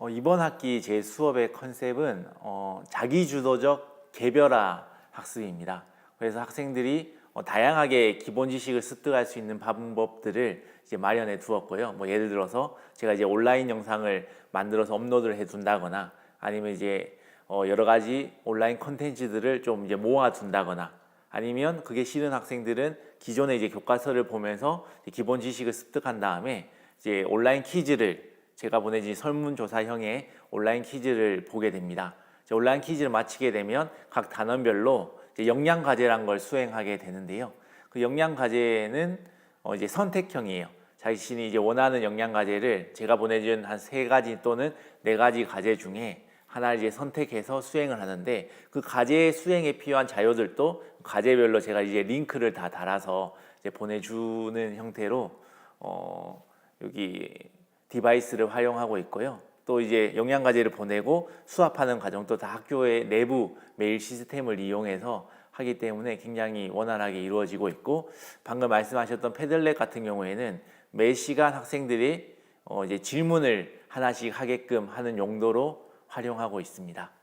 어, 이번 학기 제 수업의 컨셉은 어, 자기주도적 개별화 학습입니다. 그래서 학생들이 어, 다양하게 기본 지식을 습득할 수 있는 방법들을 이제 마련해 두었고요. 뭐 예를 들어서 제가 이제 온라인 영상을 만들어서 업로드를 해 둔다거나 아니면 이제 어, 여러 가지 온라인 컨텐츠들을 좀 이제 모아 둔다거나 아니면 그게 싫은 학생들은 기존의 이제 교과서를 보면서 이제 기본 지식을 습득한 다음에 이제 온라인 퀴즈를 제가 보내진 설문조사형의 온라인 퀴즈를 보게 됩니다. 온라인 퀴즈를 마치게 되면 각 단원별로 역량 과제란 걸 수행하게 되는데요. 그 역량 과제는 어 이제 선택형이에요. 자신이 이제 원하는 역량 과제를 제가 보내준 한 세 가지 또는 네 가지 과제 중에 하나를 이제 선택해서 수행을 하는데 그 과제 수행에 필요한 자료들도 과제별로 제가 이제 링크를 다 달아서 이제 보내주는 형태로 어 여기 디바이스를 활용하고 있고요. 또 이제 영양 과제를 보내고 수합하는 과정도 다 학교의 내부 메일 시스템을 이용해서 하기 때문에 굉장히 원활하게 이루어지고 있고 방금 말씀하셨던 패들렛 같은 경우에는 매 시간 학생들이 어 이제 질문을 하나씩 하게끔 하는 용도로 활용하고 있습니다.